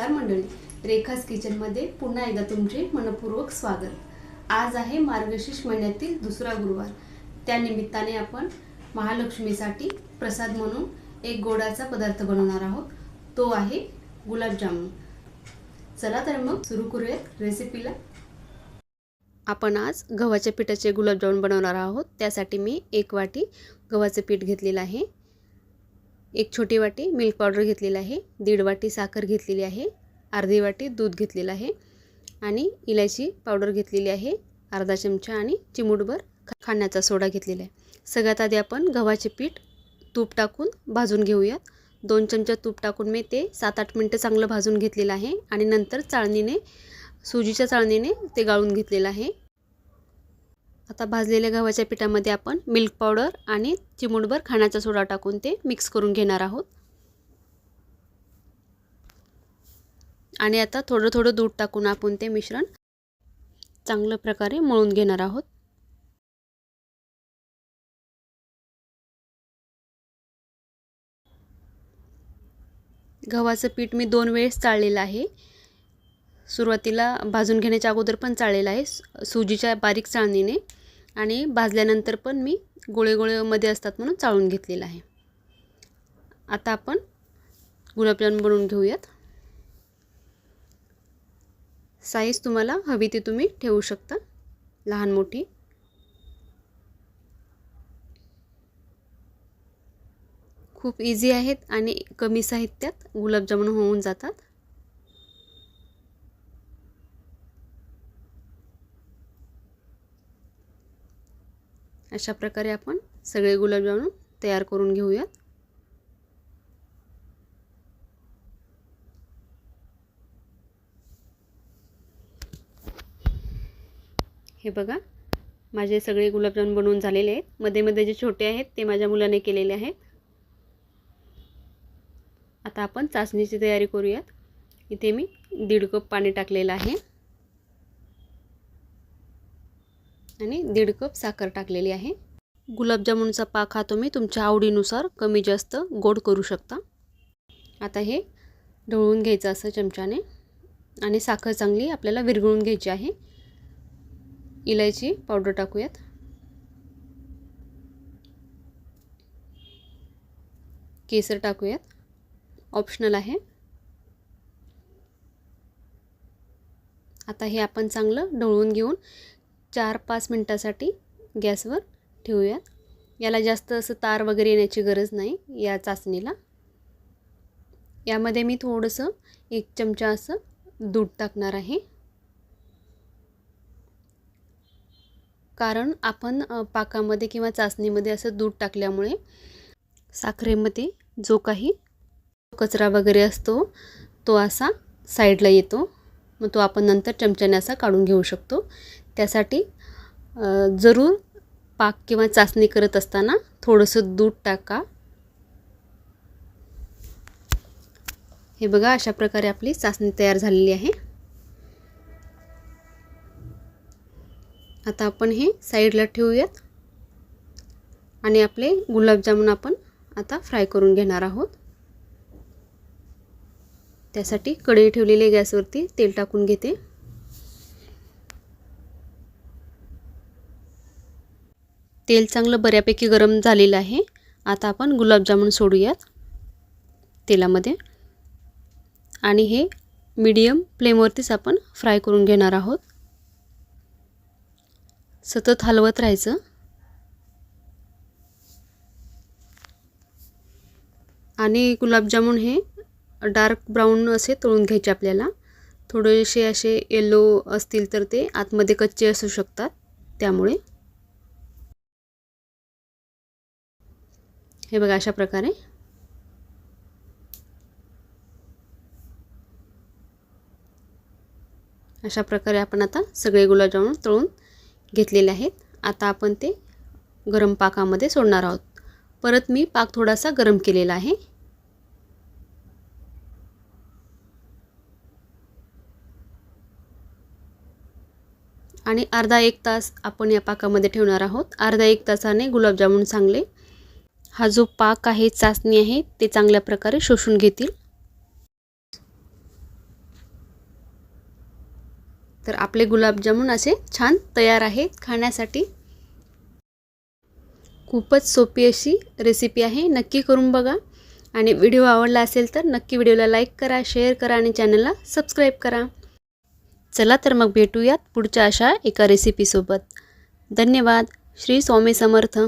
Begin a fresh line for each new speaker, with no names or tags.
नमस्कार मंडळी. रेखास किचनमध्ये पुन्हा एकदा तुमचे मनपूर्वक स्वागत. आज आहे मार्गशीर्ष महिन्यातील दुसरा गुरुवार. त्यानिमित्ताने आपण महालक्ष्मीसाठी प्रसाद म्हणून एक गोडाचा पदार्थ बनवणार आहोत. तो आहे गुलाबजामुन. चला तर मग सुरू करूयात रेसिपीला आपण आज गव्हाच्या पिठाचे गुलाबजामुन बनवणार आहोत. त्यासाठी मी एक वाटी गव्हाचं पीठ घेतलेलं आहे. एक छोटी वाटी मिल्क पावडर घेतलेली आहे. दीड वाटी साखर घेतलेली आहे. अर्धी वाटी दूध घेतलेलं आहे आणि इलायची पावडर घेतलेली आहे अर्धा चमचा आणि चिमूटभर खाण्याचा सोडा घेतलेला आहे. सगळ्यात आधी आपण गव्हाचे पीठ तूप टाकून भाजून घेऊयात. दोन चमचा तूप टाकून मी ते सात आठ मिनटं चांगलं भाजून घेतलेलं आहे आणि नंतर चाळणीने सुजीच्या चाळणीने ते गाळून घेतलेलं आहे. आता भाजलेल्या गव्हाच्या पिठामध्ये आपण मिल्क पावडर आणि चिमूटभर खाण्याचा सोडा टाकून ते मिक्स करून घेणार आहोत. आणि आता थोडं थोडं दूध टाकून आपण ते मिश्रण चांगल्या प्रकारे मळून घेणार आहोत. गव्हाचं पीठ मी दोन वेळेस चाळलेलं आहे. सुरुवातीला भाजून घेण्याच्या अगोदर पण चाळलेलं आहे सुजीच्या बारीक चाळणीने. आणि भाजल्यानंतर पण मी गोळे गोळेमध्ये असतात म्हणून चाळून घेतलेलं आहे. आता आपण गुलाबजामुन बनवून घेऊयात. साईज तुम्हाला हवी ती तुम्ही ठेवू शकता. लहान मोठी. खूप इझी आहेत आणि कमी साहित्यात गुलाबजामुन होऊन जातात. अशा प्रकारे आपण सगळे गुलाबजामुन तयार करून घेऊयात. हे बघा. माझे सगळे गुलाबजाम बनवून झालेले आहेत. मध्ये मध्ये जे छोटे आहेत ते माझ्या मुलाने केलेले आहेत. आता आपण चाचणीची तयारी करूयात. इथे मी दीड कप पाणी टाकलेलं आहे. आणि दीड कप साखर टाकलेली आहे. गुलाबजामुनचा पाक हा तुम्ही तुमच्या आवडीनुसार कमी जास्त गोड करू शकता. आता हे ढवळून घ्यायचं असं चमच्याने. आणि साखर चांगली आपल्याला विरघळून घ्यायची आहे. इलायची पावडर टाकूयात. केसर टाकूयात. ऑप्शनल आहे. आता हे आपण चांगलं ढवळून घेऊन चार पाच मिनटासाठी गॅसवर ठेवूयात. याला जास्त असं तार वगैरे येण्याची गरज नाही या चाचणीला. यामध्ये मी थोडंसं एक चमचा असं दूध टाकणार आहे. कारण आपण पाकामध्ये किंवा चाचणीमध्ये असं दूध टाकल्यामुळे साखरेमध्ये जो काही कचरा वगैरे असतो तो असा साईडला येतो. मग तो आपण नंतर चमच्याने असा काढून घेऊ शकतो. त्यासाठी जरूर पाक किंवा चाचणी करत असताना थोडंसं दूध टाका. हे बघा अशा प्रकारे आपली चाचणी तयार झालेली आहे. आता आपण हे साईडला ठेवूयात. आणि आपले गुलाबजामुन आपण आता फ्राय करून घेणार आहोत. त्यासाठी कढई ठेवलेली गॅसवरती तेल टाकून घेते. तेल चांगलं बऱ्यापैकी गरम झालेलं आहे. आता आपण गुलाबजामुन सोडूयात तेलामध्ये. आणि हे मीडियम फ्लेमवरतीच आपण फ्राय करून घेणार आहोत. सतत हलवत राहायचं. आणि गुलाबजामुन हे डार्क ब्राऊन असे तळून घ्यायचे आपल्याला. थोडेसे असे येलो असतील तर ते आतमध्ये कच्चे असू शकतात त्यामुळे. हे बघा अशा प्रकारे. अशा प्रकारे आपण आता सगळे गुलाबजामुन तळून घेतलेले आहेत. आता आपण ते गरम पाकामध्ये सोडणार आहोत. परत मी पाक थोडासा गरम केलेला आहे. आणि अर्धा एक तास आपण या पाकामध्ये ठेवणार आहोत. अर्धा एक तासाने गुलाबजामुन चांगले. हा जो पाक आहे चाचणी आहे ते चांगल्या प्रकारे शोषून घेतील. तर आपले गुलाबजामुन असे छान तयार आहेत खाण्यासाठी. खूपच सोपी अशी रेसिपी आहे नक्की करून बघा. आणि व्हिडिओ आवडला असेल तर नक्की व्हिडिओला लाईक करा शेअर करा आणि चॅनलला सबस्क्राईब करा. चला तर मग भेटूयात पुढच्या अशा एका रेसिपीसोबत धन्यवाद. श्री स्वामी समर्थ.